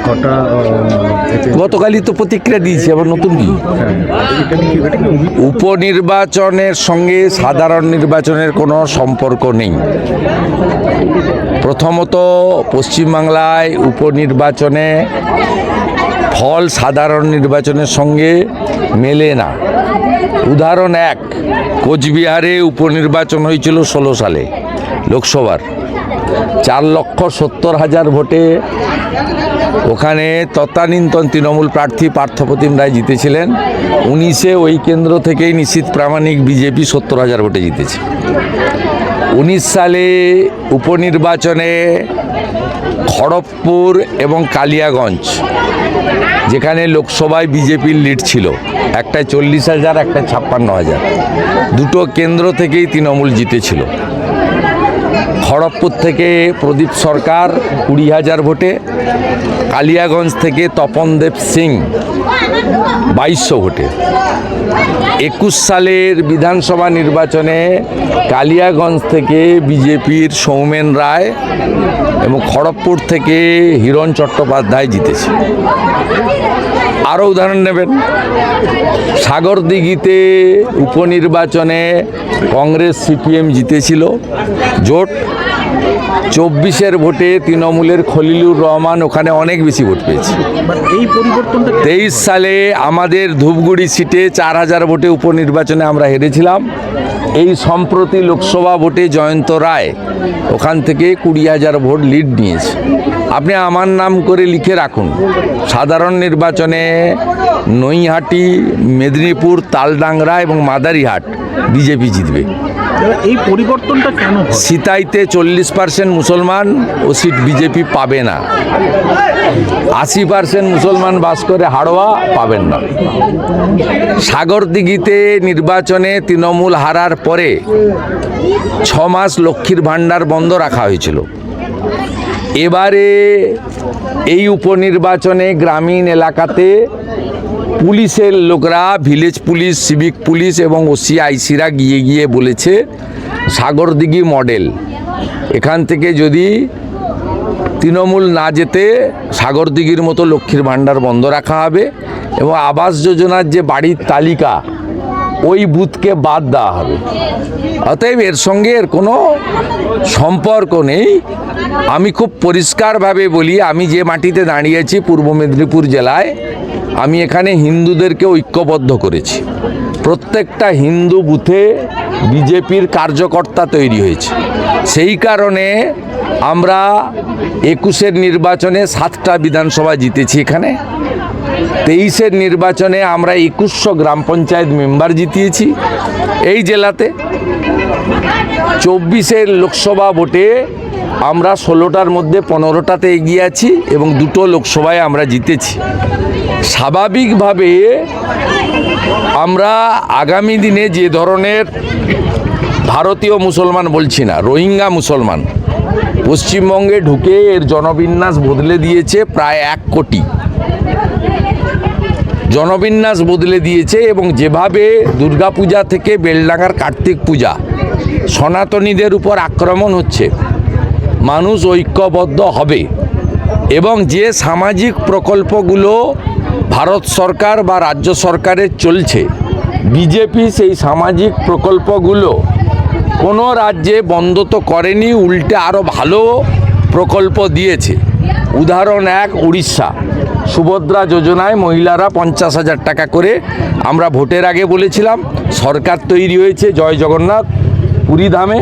ছটা গতকালই তো প্রতিক্রিয়া দিয়েছি, আবার নতুন কি? উপনির্বাচনের সঙ্গে সাধারণ নির্বাচনের কোনো সম্পর্ক নেই। প্রথমত পশ্চিমবাংলায় উপনির্বাচনে ফল সাধারণ নির্বাচনের সঙ্গে মেলে না। উদাহরণ এক, কোচবিহারে উপনির্বাচন হয়েছিল ষোলো সালে, লোকসভার। চার লক্ষ সত্তর হাজার ভোটে ওখানে তত্ত্বানীন্তন তৃণমূল প্রার্থী পার্থপ্রতিম রায় জিতেছিলেন। উনিশে ওই কেন্দ্র থেকেই নিশ্চিত প্রামাণিক বিজেপি সত্তর হাজার ভোটে জিতেছে। উনিশ সালে উপনির্বাচনে খড়গপুর এবং কালিয়াগঞ্জ, যেখানে লোকসভায় বিজেপির লিড ছিল একটা চল্লিশ হাজার একটা ছাপ্পান্ন হাজার। দুটো কেন্দ্র থেকেই তৃণমূল জিতেছিল। খড়গপুর থেকে প্রদীপ সরকার কুড়ি হাজার ভোটে, কালিয়াগঞ্জ থেকে তপনদেব সিং বাইশশো ভোটে। একুশ সালের বিধানসভা নির্বাচনে কালিয়াগঞ্জ থেকে বিজেপির সৌমেন রায় এবং খড়গপুর থেকে হিরণ চট্টোপাধ্যায় জিতেছে। আরও উদাহরণ নেবেন। সাগরদিঘিতে উপনির্বাচনে কংগ্রেস সিপিএম জিতেছিল। জোট চব্বিশের ভোটে তৃণমূলের খলিলুর রহমান ওখানে অনেক বেশি ভোট পেয়েছে। এই তেইশ সালে আমাদের ধূপগুড়ি সিটে চার হাজার ভোটে উপনির্বাচনে আমরা হেরেছিলাম। এই সম্প্রতি লোকসভা ভোটে জয়ন্ত রায় ওখান থেকে কুড়ি হাজার ভোট লিড নিয়েছে। আপনি আমার নাম করে লিখে রাখুন। সাধারণ নির্বাচনে নৈহাটি মেদিনীপুর তালডাংরা এবং মাদারিহাট বিজেপি জিতবে। এই পরিবর্তনটা কেন সিতাইতে চল্লিশ পার্সেন্ট মুসলমান ও সিট বিজেপি পাবে না। আশি পার্সেন্ট মুসলমান বাস করে হাড়োয়া পাবেন না। সাগরদিঘিতে নির্বাচনে তৃণমূল হারার পরে ছ মাস লক্ষ্মীর ভাণ্ডার বন্ধ রাখা হয়েছিল। এবারে এই উপনির্বাচনে গ্রামীণ এলাকাতে পুলিশের লোকরা, ভিলেজ পুলিশ, সিভিক পুলিশ এবং ওসি আইসিরা গিয়ে গিয়ে বলেছে, সাগরদিঘি মডেল। এখান থেকে যদি তৃণমূল না যেতে, সাগরদিঘির মতো লক্ষ্মীর ভাণ্ডার বন্ধ রাখা হবে এবং আবাস যোজনার যে বাড়ির তালিকা ওই বুথকে বাদ দেওয়া হবে। অতএব এর সঙ্গে এর কোনো সম্পর্ক নেই। আমি খুব পরিষ্কারভাবে বলি, আমি যে মাটিতে দাঁড়িয়েছি পূর্ব মেদিনীপুর জেলায়, আমি এখানে হিন্দুদেরকে ঐক্যবদ্ধ করেছি। প্রত্যেকটা হিন্দু বুথে বিজেপির কার্যকর্তা তৈরি হয়েছে। সেই কারণে আমরা একুশের নির্বাচনে সাতটা বিধানসভা জিতেছি এখানে। তেইশের নির্বাচনে আমরা একুশশো গ্রাম পঞ্চায়েত মেম্বার জিতিয়েছি। এই জেলাতে চব্বিশের লোকসভা ভোটে আমরা ষোলোটার মধ্যে পনেরোটাতে এগিয়ে আছি এবং দুটো লোকসভায় আমরা জিতেছি। স্বাভাবিকভাবে আমরা আগামী দিনে যে ধরনের ভারতীয় মুসলমান বলছি না, রোহিঙ্গা মুসলমান, পশ্চিমবঙ্গে ঢুকে এর জনবিন্যাস বদলে দিয়েছে প্রায় এক কোটি। জনবিন্যাস বদলে দিয়েছে এবং যেভাবে দুর্গাপূজা থেকে বেলডাঙ্গার কার্তিক পূজা, সনাতনীদের উপর আক্রমণ হচ্ছে, মানুষ ঐক্যবদ্ধ হবে এবং যে সামাজিক প্রকল্পগুলো ভারত সরকার বা রাজ্য সরকারের চলছে, বিজেপি সেই সামাজিক প্রকল্পগুলো কোনো রাজ্যে বন্ধ তো করেনি, উল্টে আরও ভালো প্রকল্প দিয়েছে। উদাহরণ এক, উড়িষ্যা। সুভদ্রা যোজনায় মহিলারা পঞ্চাশ হাজার টাকা করে আমরা ভোটের আগে বলেছিলাম, সরকার তৈরি হয়েছে, জয় জগন্নাথ পুরীধামে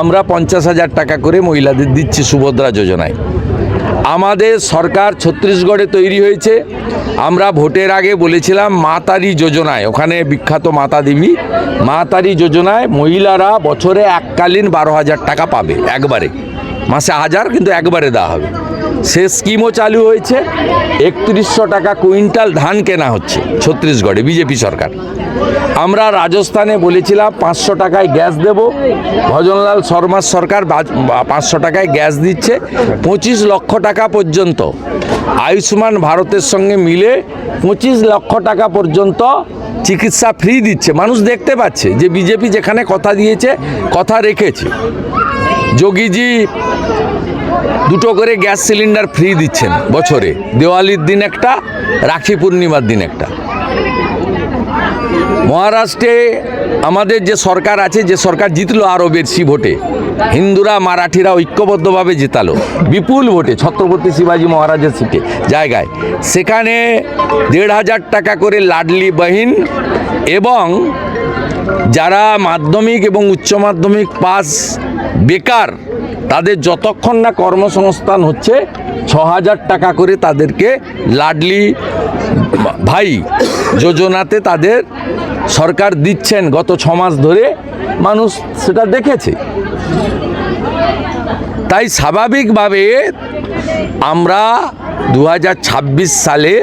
আমরা পঞ্চাশ হাজার টাকা করে মহিলাদের দিচ্ছি সুভদ্রা যোজনায়। আমাদের সরকার ছত্তিশগড়ে তৈরি হয়েছে, আমরা ভোটের আগে বলেছিলাম মাতারি যোজনায়, ওখানে বিখ্যাত মাতা দেবী মাতারি যোজনায় মহিলারা বছরে এককালীন বারো হাজার টাকা পাবে, একবারে। মাসে হাজার, কিন্তু একবারে দেওয়া হবে। সে স্কিমও চালু হয়েছে। একত্রিশশো টাকা কুইন্টাল ধান কেনা হচ্ছে ছত্তিশগড়ে, বিজেপি সরকার। আমরা রাজস্থানে বলেছিলাম পাঁচশো টাকায় গ্যাস দেব। ভজনলাল শর্মার সরকার পাঁচশো টাকায় গ্যাস দিচ্ছে। পঁচিশ লক্ষ টাকা পর্যন্ত আয়ুষ্মান ভারতের সঙ্গে মিলে পঁচিশ লক্ষ টাকা পর্যন্ত চিকিৎসা ফ্রি দিচ্ছে। মানুষ দেখতে পাচ্ছে যে বিজেপি যেখানে কথা দিয়েছে, কথা রেখেছে। যোগীজি দুটো করে গ্যাস সিলিন্ডার ফ্রি দিচ্ছেন বছরে। দেওয়ালির দিন একটা, রাখি পূর্ণিমার দিন একটা। মহারাষ্ট্রে আমাদের যে সরকার আছে, যে সরকার জিতলো আরও বেশি ভোটে, হিন্দুরা, মারাঠিরা ঐক্যবদ্ধভাবে জেতালো। বিপুল ভোটে, ছত্রপতি শিবাজী মহারাজের সিটে, জায়গায়। সেখানে দেড় হাজার টাকা করে লাডলি বহিন এবং যারা মাধ্যমিক এবং উচ্চ মাধ্যমিক পাস বেকার তাদের যতক্ষণ না কর্মসংস্থান হচ্ছে ছ হাজার টাকা করে তাদেরকে লাডলি ভাই যোজনাতে তাদের সরকার দিচ্ছেন গত ছ মাস ধরে। মানুষ সেটা দেখেছে। তাই স্বাভাবিকভাবে আমরা দু হাজার ছাব্বিশ সালে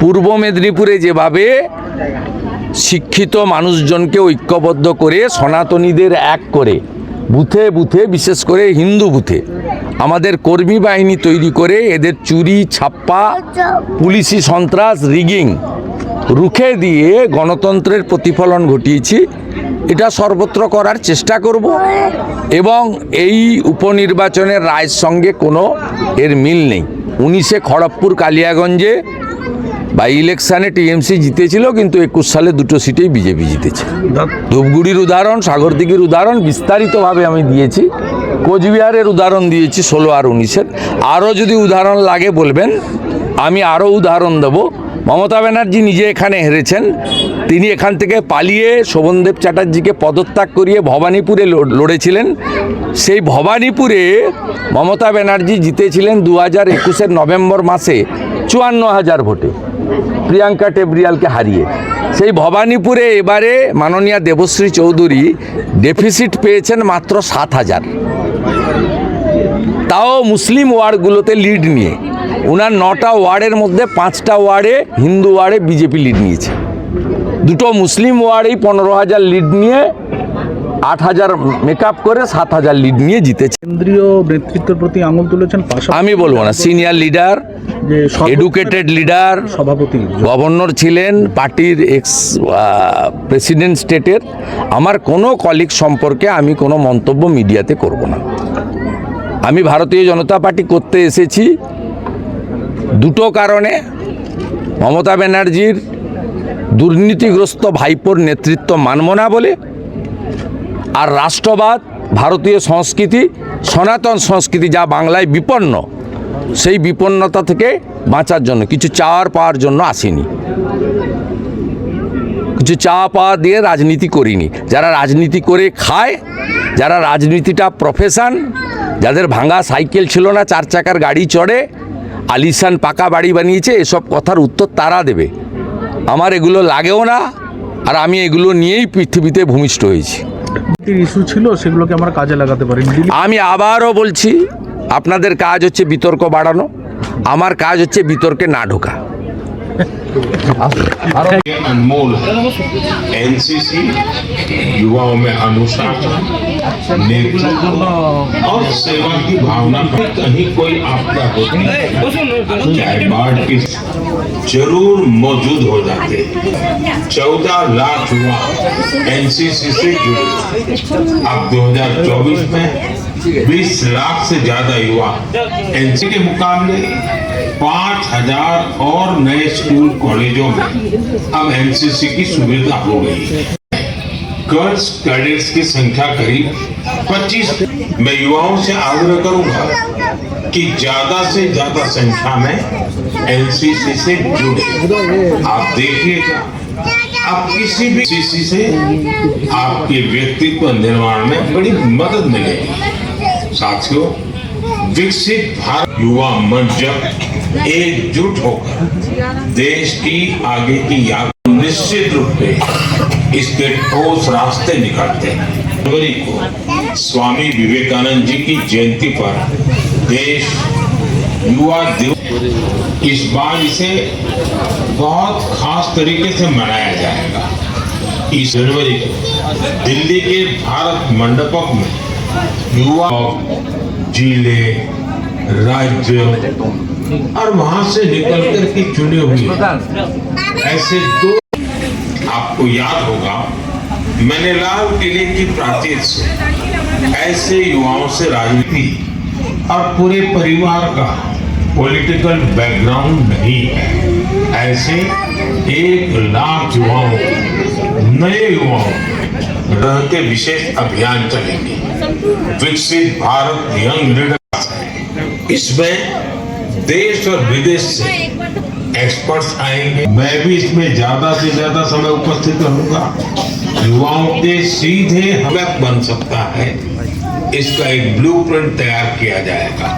পূর্ব মেদিনীপুরে যেভাবে শিক্ষিত মানুষজনকে ঐক্যবদ্ধ করে সনাতনীদের এক করে বুথে বুথে, বিশেষ করে হিন্দু বুথে, আমাদের কর্মী বাহিনী তৈরি করে এদের চুরি, ছাপ্পা, পুলিশি সন্ত্রাস, রিগিং রুখে দিয়ে গণতন্ত্রের প্রতিফলন ঘটিয়েছি। এটা সর্বত্র করার চেষ্টা করব এবং এই উপনির্বাচনের রায়ের সঙ্গে কোনো এর মিল নেই। উনিশে খড়গপুর, কালিয়াগঞ্জে বাই ইলেকশানে টিএমসি জিতেছিল কিন্তু একুশ সালে দুটো সিটেই বিজেপি জিতেছে। ধূপগুড়ির উদাহরণ সাগরদিঘির উদাহরণ বিস্তারিতভাবে আমি দিয়েছি। কোচবিহারের উদাহরণ দিয়েছি ষোলো আর উনিশের। আরও যদি উদাহরণ লাগে বলবেন আমি আরও উদাহরণ দেব। মমতা ব্যানার্জি নিজে এখানে হেরেছেন। তিনি এখান থেকে পালিয়ে শোভনদেব চ্যাটার্জিকে পদত্যাগ করিয়ে ভবানীপুরে লড়েছিলেন। সেই ভবানীপুরে মমতা ব্যানার্জি জিতেছিলেন দু হাজার একুশের নভেম্বর মাসে। চুয়ান্ন হাজার ভোটে প্রিয়াঙ্কা টেবরিয়ালকে হারিয়ে। সেই ভবানীপুরে এবারে মাননীয়া দেবশ্রী চৌধুরী ডেফিসিট পেয়েছেন মাত্র সাত হাজার। তাও মুসলিম ওয়ার্ডগুলোতে লিড নিয়ে। ওনার নটা ওয়ার্ডের মধ্যে পাঁচটা ওয়ার্ডে হিন্দু ওয়ার্ডে বিজেপি লিড নিয়েছে। দুটো মুসলিম ওয়ার্ডেই পনেরো হাজার লিড নিয়ে আট হাজার মেকআপ করে সাত হাজার লিড নিয়ে জিতেছে। কেন্দ্রীয় নেতৃত্বের প্রতি আঙুল তুলেছেন আমি বলব না সিনিয়র লিডার যে এডুকেটেড লিডার সভাপতি। গভর্নর ছিলেন পার্টির এক্স প্রেসিডেন্ট স্টেটের আমার কোনো কলিগ সম্পর্কে আমি কোনো মন্তব্য মিডিয়াতে করব না। আমি ভারতীয় জনতা পার্টি করতে এসেছি দুটো কারণে। মমতা ব্যানার্জির দুর্নীতিগ্রস্ত ভাইপোর নেতৃত্ব মানব না বলে আর রাষ্ট্রবাদ, ভারতীয় সংস্কৃতি, সনাতন সংস্কৃতি যা বাংলায় বিপন্ন, সেই বিপন্নতা থেকে বাঁচার জন্য, কিছু চাওয়ার পাওয়ার জন্য আসিনি। কিছু চাওয়া পাওয়া দিয়ে রাজনীতি করিনি। যারা রাজনীতি করে খায়, যারা রাজনীতিটা প্রফেশান যাদের ভাঙা সাইকেল ছিল না, চার চাকার গাড়ি চড়ে, আলিশান পাকা বাড়ি বানিয়েছে, এসব কথার উত্তর তারা দেবে। আমার এগুলো লাগেও না, আর আমি এগুলো নিয়েই পৃথিবীতে ভূমিষ্ঠ হয়েছি। ইস্যু ছিল, সেগুলোকে আমরা কাজে লাগাতে পারি। আমি আবারও বলছি, আপনাদের কাজ হচ্ছে বিতর্ক বাড়ানো, আমার কাজ হচ্ছে বিতর্কে না ঢোকা। अनमोल एनसीसी युवाओं में अनुशासन नेतृत्व और सेवा की भावना पर कहीं कोई आपदा होती है चाहे बाढ़ की ज़रूर मौजूद हो जाते। चौदह लाख युवा एनसीसी से जुड़े। अब 2024 में 20 लाख से ज़्यादा युवा एनसी के मुकाबले पाँच हज़ार और नए स्कूल कॉलेजों में अब एनसीसी की सुविधा हो गई है। गर्ल्स कैडेट्स की संख्या करीब 25 मैं युवाओं से आग्रह करूँगा कि ज़्यादा से ज़्यादा संख्या में एनसीसी से जुड़े। आप देखिएगा, आप किसी भी सीसी से आपके व्यक्तित्व निर्माण में बड़ी मदद मिलेगी। साथियों विकसित भारत युवा मंच जब एकजुट होकर देश की आगे की यात्रा निश्चित रूप से इसके ठोस रास्ते निकालते हैं। जनवरी को स्वामी विवेकानंद जी की जयंती पर देश युवा दिवस इस बार इसे बहुत खास तरीके से मनाया जाएगा। इस जनवरी को दिल्ली के भारत मंडपम में युवा ज़िले, राज्य और वहाँ से निकलकर के चुने हुए ऐसे दो आपको याद होगा, मैंने लाल किले की प्राचीर से ऐसे युवाओं से राजनीति और पूरे परिवार का पॉलिटिकल बैकग्राउंड नहीं है। ऐसे एक लाख युवाओं, नए युवाओं रह के विशेष अभियान चलेंगे। विकसित भारत यंग लीडर इसमें देश और विदेश से एक्सपर्ट्स आएँगे। मैं भी इसमें ज़्यादा से ज़्यादा समय उपस्थित रहूँगा। युवाओं के सीधे हमें बन सकता है। इसका एक ब्लूप्रिंट तैयार किया जाएगा।